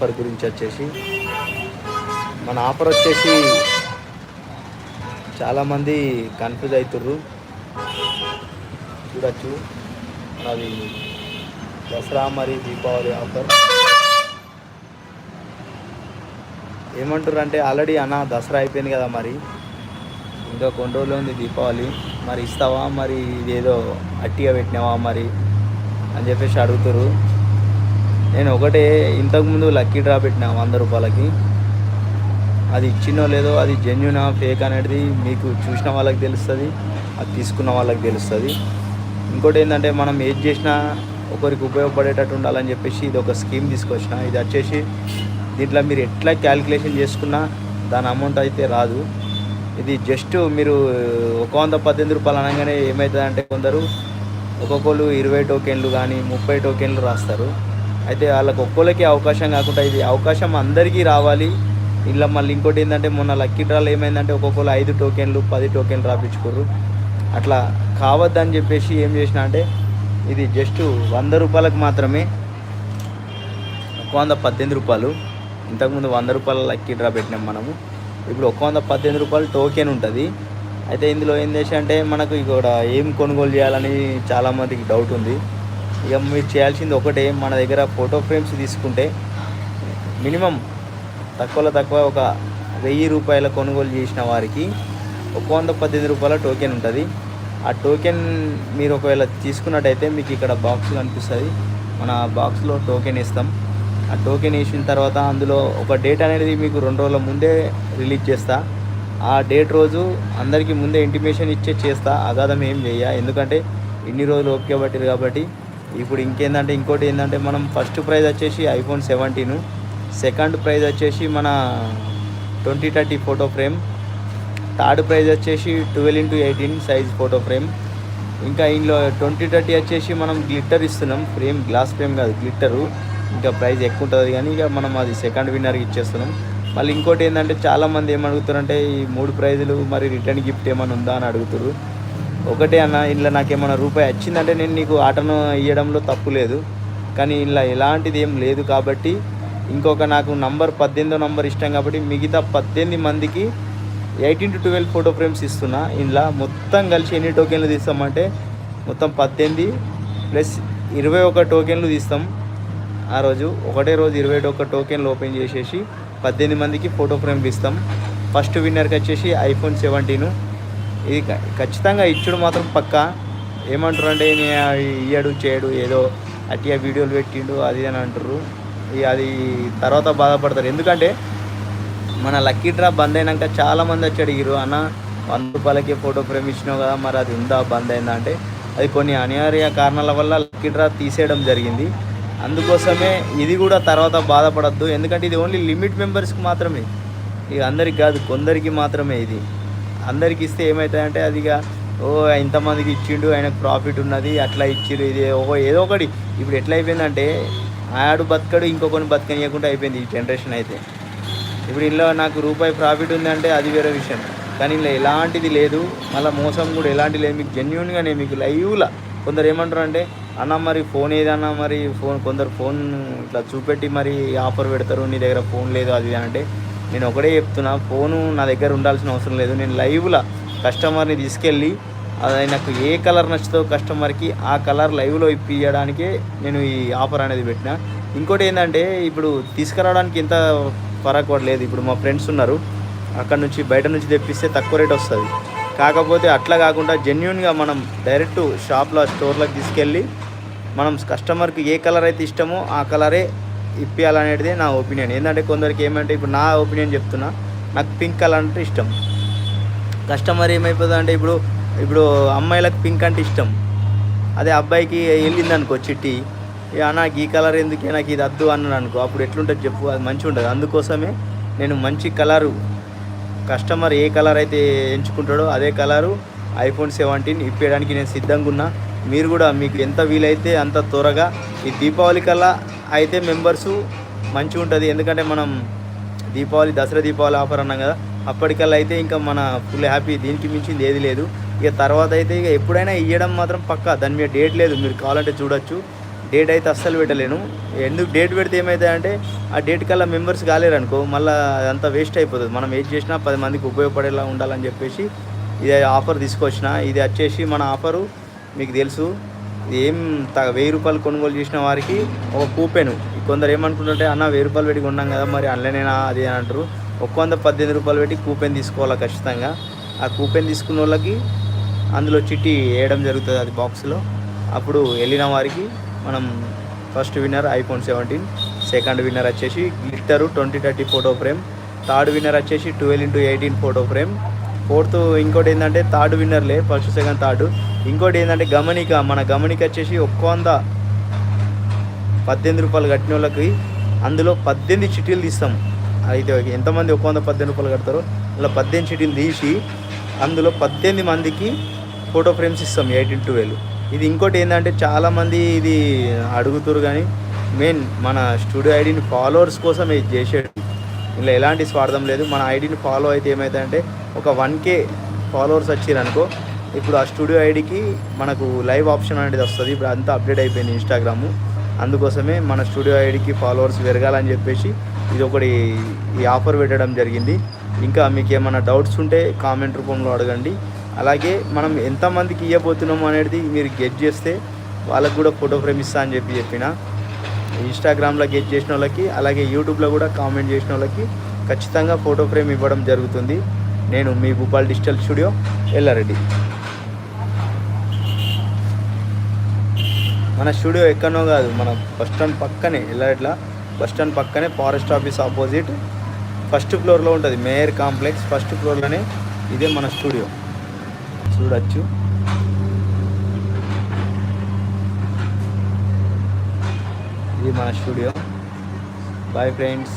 Offer గురించి వచ్చేసి మన ఆఫర్ వచ్చేసి చాలామంది కన్ఫ్యూజ్ అవుతుర్రు చూడొచ్చు. అది దసరా మరి దీపావళి ఆఫర్. ఏమంటారు అంటే ఆల్రెడీ అన్న దసరా అయిపోయింది కదా మరి. ఇంకా కొన్ని రోజులు ఉంది దీపావళి. మరి ఇస్తావా? మరి ఇదేదో అట్టిగా పెట్టినావా మరి? అని చెప్పేసి అడుగుతారు నేను ఒకటే ఇంతకుముందు లక్కీ డ్రా పెట్టినా వంద రూపాయలకి. అది ఇచ్చినో లేదో అది జెన్యునా ఫేక్ అనేది మీకు చూసిన వాళ్ళకి తెలుస్తుంది అది తీసుకున్న వాళ్ళకి తెలుస్తుంది. ఇంకోటి ఏంటంటే మనం ఏది చేసినా ఒకరికి ఉపయోగపడేటట్టు ఉండాలని చెప్పేసి ఇది ఒక స్కీమ్ తీసుకొచ్చిన. ఇది వచ్చేసి దీంట్లో మీరు ఎట్లా క్యాలిక్యులేషన్ చేసుకున్నా దాని అమౌంట్ అయితే రాదు. ఇది జస్ట్ మీరు ఒక వంద పద్దెనిమిది రూపాయలు అనగానే ఏమవుతుందంటే కొందరు ఒక్కొక్కరు ఇరవై టోకెన్లు కానీ ముప్పై టోకెన్లు రాస్తారు. అయితే వాళ్ళకి ఒక్కొక్కరికి అవకాశం కాకుండా ఇది అవకాశం అందరికీ రావాలి. ఇలా మళ్ళీ ఇంకోటి ఏంటంటే మొన్న లక్కీ డ్రాలు ఏమైందంటే ఒక్కొక్కరు ఐదు టోకెన్లు పది టోకెన్లు రాపించుకోరు అట్లా కావద్దని చెప్పేసి ఏం చేసిన అంటే ఇది జస్ట్ వంద రూపాయలకు మాత్రమే ఒక వంద పద్దెనిమిది రూపాయలు. ఇంతకుముందు వంద రూపాయల లక్కీ డ్రా పెట్టినాం మనము. ఇప్పుడు ఒక వంద పద్దెనిమిది రూపాయలు టోకెన్ ఉంటుంది. అయితే ఇందులో ఏం చేసి అంటే మనకు ఇక్కడ ఏం కొనుగోలు చేయాలని చాలామందికి డౌట్ ఉంది. ఇక మీరు చేయాల్సింది ఒకటే మన దగ్గర ఫోటో ఫ్రేమ్స్ తీసుకుంటే మినిమం తక్కువలో తక్కువ ఒక వెయ్యి రూపాయల కొనుగోలు చేసిన వారికి ఒక వంద పద్దెనిమిది రూపాయల టోకెన్ ఉంటుంది. ఆ టోకెన్ మీరు ఒకవేళ తీసుకున్నట్టయితే మీకు ఇక్కడ బాక్స్ కనిపిస్తుంది. మన బాక్స్లో టోకెన్ ఇస్తాం ఆ టోకెన్ వేసిన తర్వాత అందులో ఒక డేట్ అనేది మీకు రెండు రోజుల ముందే రిలీజ్ చేస్తా. ఆ డేట్ రోజు అందరికీ ముందే ఇంటిమేషన్ ఇచ్చే చేస్తా. అగాధం ఏం చేయ ఎందుకంటే ఇన్ని రోజులు ఓపిక పట్టిరు కాబట్టి ఇప్పుడు ఇంకేందంటే ఇంకోటి ఏంటంటే మనం ఫస్ట్ ప్రైజ్ వచ్చేసి ఐఫోన్ సెవెంటీన్ సెకండ్ ప్రైజ్ వచ్చేసి మన twenty thirty photo frame third prize వచ్చేసి twelve into eighteen size photo frame ఇంకా ఇందులో ట్వంటీ థర్టీ వచ్చేసి మనం గ్లిట్టర్ ఇస్తున్నాం ఫ్రేమ్ గ్లాస్ ఫ్రేమ్ కాదు గ్లిట్టరు ఇంకా ప్రైజ్ ఎక్కువ ఉంటుంది కానీ ఇక మనం అది సెకండ్ విన్నర్కి ఇచ్చేస్తున్నాం. మళ్ళీ ఇంకోటి ఏంటంటే చాలామంది ఏమడుగుతారంటే ఈ మూడు ప్రైజులు మరి రిటర్న్ గిఫ్ట్ ఏమైనా ఉందా అని అడుగుతారు ఒకటే అన్న ఇంట్లో నాకు ఏమైనా రూపాయి వచ్చిందంటే నేను నీకు ఆటను ఇవ్వడంలో తప్పు లేదు. కానీ ఇలా ఎలాంటిది ఏం లేదు కాబట్టి ఇంకొక నాకు నంబర్ పద్దెనిమిదో నంబర్ ఇష్టం కాబట్టి మిగతా పద్దెనిమిది మందికి eighteen to twelve photo frames ఇస్తున్నా. ఇందులో మొత్తం కలిసి ఎన్ని టోకెన్లు తీస్తామంటే మొత్తం పద్దెనిమిది ప్లస్ ఇరవై ఒక టోకెన్లు తీస్తాం. ఆ రోజు ఒకటే రోజు ఇరవై ఒక టోకెన్లు ఓపెన్ చేసేసి పద్దెనిమిది మందికి ఫోటో ఫ్రేమ్ ఇస్తాం. ఫస్ట్ విన్నర్కి వచ్చేసి ఐఫోన్ సెవెంటీను. ఇది ఖచ్చితంగా ఇచ్చుడు మాత్రం పక్కా. ఏమంటారు అంటే ఇయ్యడు చేయడు ఏదో అట్టిగా వీడియోలు పెట్టిండు అది అని అంటారు ఇక అది తర్వాత బాధపడతారు. ఎందుకంటే మన లక్కీ డ్రా బంద్ అయినాక చాలామంది వచ్చి అడిగిరు అన్న వంద రూపాయలకి ఫోటో ఫ్రేమ్ ఇచ్చినావు కదా మరి అది ఉందా బంద్ అయిందా అంటే అది కొన్ని అనివార్య కారణాల వల్ల లక్కీ డ్రా తీసేయడం జరిగింది. అందుకోసమే ఇది కూడా తర్వాత బాధపడద్దు. ఎందుకంటే ఇది ఓన్లీ లిమిట్ మెంబర్స్కి మాత్రమే. ఇక అందరికి కాదు కొందరికి మాత్రమే ఇది. అందరికి ఇస్తే ఏమవుతాయంటే అది ఇక ఓ ఇంతమందికి ఇచ్చిండు ఆయనకు ప్రాఫిట్ ఉన్నది అట్లా ఇచ్చిండు ఇది ఓ ఏదో ఒకటి. ఇప్పుడు ఎట్లా అయిపోయిందంటే ఆడు బతకడు ఇంకొకరిని బతకనియకుండా అయిపోయింది ఈ జనరేషన్ అయితే. ఇప్పుడు ఇందులో నాకు రూపాయి ప్రాఫిట్ ఉందంటే అది వేరే విషయం. కానీ ఇందులో ఎలాంటిది లేదు మళ్ళీ మోసం కూడా ఎలాంటి లేదు మీకు జెన్యున్గా నేను మీకు లైవ్లా కొందరు ఏమంటారు అంటే అన్న మరి ఫోన్ ఏదన్నా మరి ఫోన్ కొందరు ఫోన్ ఇట్లా చూపెట్టి మరి ఆఫర్ పెడతారు నీ దగ్గర ఫోన్ లేదు అది అంటే నేను ఒకటే చెప్తున్నా ఫోను నా దగ్గర ఉండాల్సిన అవసరం లేదు. నేను లైవ్లో కస్టమర్ని తీసుకెళ్ళి అది నాకు ఏ కలర్ నచ్చుతో కస్టమర్కి ఆ కలర్ లైవ్లో ఇప్పించడానికే నేను ఈ ఆఫర్ అనేది పెట్టిన. ఇంకోటి ఏంటంటే ఇప్పుడు తీసుకురావడానికి ఎంత ఫరక్ పడలేదు ఇప్పుడు మా ఫ్రెండ్స్ ఉన్నారు. అక్కడ నుంచి బయట నుంచి తెప్పిస్తే తక్కువ రేట్ వస్తుంది. కాకపోతే అట్లా కాకుండా జెన్యున్గా మనం డైరెక్ట్ షాప్లో స్టోర్లోకి తీసుకెళ్ళి మనం కస్టమర్కి ఏ కలర్ అయితే ఇష్టమో ఆ కలరే ఇప్పించాలనేది నా ఒపీనియన్. ఏంటంటే కొందరికి ఏమంటే ఇప్పుడు నా ఒపీనియన్ చెప్తున్నా నాకు పింక్ కలర్ అంటే ఇష్టం. కస్టమర్ ఏమైపోతుందంటే ఇప్పుడు ఇప్పుడు అమ్మాయిలకు పింక్ అంటే ఇష్టం. అదే అబ్బాయికి వెళ్ళింది అనుకో చిట్టి ఇక నాకు ఈ కలర్ ఎందుకే నాకు ఇది వద్దు అన్నాడు అనుకో అప్పుడు ఎట్లుంటుంది చెప్పు అది మంచిగా ఉంటుంది అందుకోసమే నేను మంచి కలరు కస్టమర్ ఏ కలర్ అయితే ఎంచుకుంటాడో అదే కలరు ఐఫోన్ సెవెంటీన్ ఇప్పేయడానికి నేను సిద్ధంగా ఉన్నా మీరు కూడా మీకు ఎంత వీలైతే అంత త్వరగా ఈ దీపావళి కల్లా అయితే మెంబర్సు మంచిగా ఉంటుంది. ఎందుకంటే మనం దీపావళి దసరా దీపావళి ఆఫర్ అన్నాం కదా. అప్పటికల్లా అయితే ఇంకా మన ఫుల్ హ్యాపీ దీనికి మించింది ఏది లేదు. ఇక తర్వాత అయితే ఇక ఎప్పుడైనా ఇవ్వడం మాత్రం పక్కా. దాని మీద డేట్ లేదు. మీరు కావాలంటే చూడొచ్చు. డేట్ అయితే అస్సలు పెట్టలేను. ఎందుకు డేట్ పెడితే ఏమవుతాయంటే ఆ డేట్ కల్లా మెంబర్స్ కాలేరు అనుకో మళ్ళీ అదంతా వేస్ట్ అయిపోతుంది. మనం ఏది చేసినా పది మందికి ఉపయోగపడేలా ఉండాలని చెప్పేసి ఇది ఆఫర్ తీసుకొచ్చిన ఇది వచ్చేసి మన ఆఫరు మీకు తెలుసు. ఏం త వెయ్యి రూపాయలు కొనుగోలు చేసిన వారికి ఒక కూపెను. కొందరు ఏమనుకుంటుంటే అన్న వెయ్యి రూపాయలు పెట్టి కొన్నాం కదా మరి అందులోనేనా అది అని అంటారు. ఒక్క వంద పద్దెనిమిది రూపాయలు పెట్టి కూపెన్ తీసుకోవాలి ఖచ్చితంగా. ఆ కూపెన్ తీసుకున్న వాళ్ళకి అందులో చిట్టి వేయడం జరుగుతుంది అది బాక్స్లో. అప్పుడు వెళ్ళిన వారికి మనం first winner iPhone seventeen second winner వచ్చేసి glitter twenty thirty photo frame third winner వచ్చేసి twelve into eighteen photo frame. Fourth ఇంకోటి ఏంటంటే థర్డ్ విన్నర్లే ఫస్ట్ సెకండ్ థర్డ్. ఇంకోటి ఏంటంటే గమనిక మన గమనిక వచ్చేసి ఒక్క వంద పద్దెనిమిది రూపాయలు కట్టిన వాళ్ళకి అందులో పద్దెనిమిది చిటీలు తీస్తాం. అయితే ఎంతమంది ఒక్క వంద పద్దెనిమిది రూపాయలు కడతారో అలా పద్దెనిమిది చిటీలు తీసి అందులో పద్దెనిమిది మందికి ఫోటో ఫ్రేమ్స్ ఇస్తాం ఎయిటీన్ ట్వెల్వ్. ఇది ఇంకోటి ఏంటంటే చాలామంది ఇది అడుగుతారు కానీ మెయిన్ మన స్టూడియో ఐడిని ఫాలోవర్స్ కోసం ఇది చేసేది. ఇలా ఎలాంటి స్వార్థం లేదు. మన ఐడిని ఫాలో అయితే ఏమవుతుందంటే ఒక వన్ కే ఫాలోవర్స్ వచ్చారనుకో ఇప్పుడు ఆ స్టూడియో ఐడికి మనకు లైవ్ ఆప్షన్ అనేది వస్తుంది. ఇప్పుడు అంతా అప్డేట్ అయిపోయింది ఇన్స్టాగ్రాము. అందుకోసమే మన స్టూడియో ఐడికి ఫాలోవర్స్ పెరగాలని చెప్పేసి ఇది ఒకటి ఈ ఆఫర్ పెట్టడం జరిగింది. ఇంకా మీకు ఏమైనా డౌట్స్ ఉంటే కామెంట్ రూపంలో అడగండి. అలాగే మనం ఎంతమందికి ఇవ్వబోతున్నాము అనేది మీరు గెట్ చేస్తే వాళ్ళకు కూడా ఫోటో ఫ్రేమ్ ఇస్తా అని చెప్పి చెప్పిన. ఇన్స్టాగ్రామ్లో గెట్ చేసిన వాళ్ళకి అలాగే యూట్యూబ్లో కూడా కామెంట్ చేసిన వాళ్ళకి ఖచ్చితంగా ఫోటో ఫ్రేమ్ ఇవ్వడం జరుగుతుంది. నేను మీ భూపాల్ డిజిటల్ స్టూడియో ఎల్లారెడ్డి. మన స్టూడియో ఎక్కడనో కాదు మన బస్ స్టాండ్ పక్కనే ఇట్లా బస్ స్టాండ్ పక్కనే ఫారెస్ట్ ఆఫీస్ ఆపోజిట్. ఫస్ట్ ఫ్లోర్లో ఉంటుంది మేయర్ కాంప్లెక్స్ ఫస్ట్ ఫ్లోర్లోనే ఇదే మన స్టూడియో. చూడొచ్చు. ఇది మన స్టూడియో. Bye friends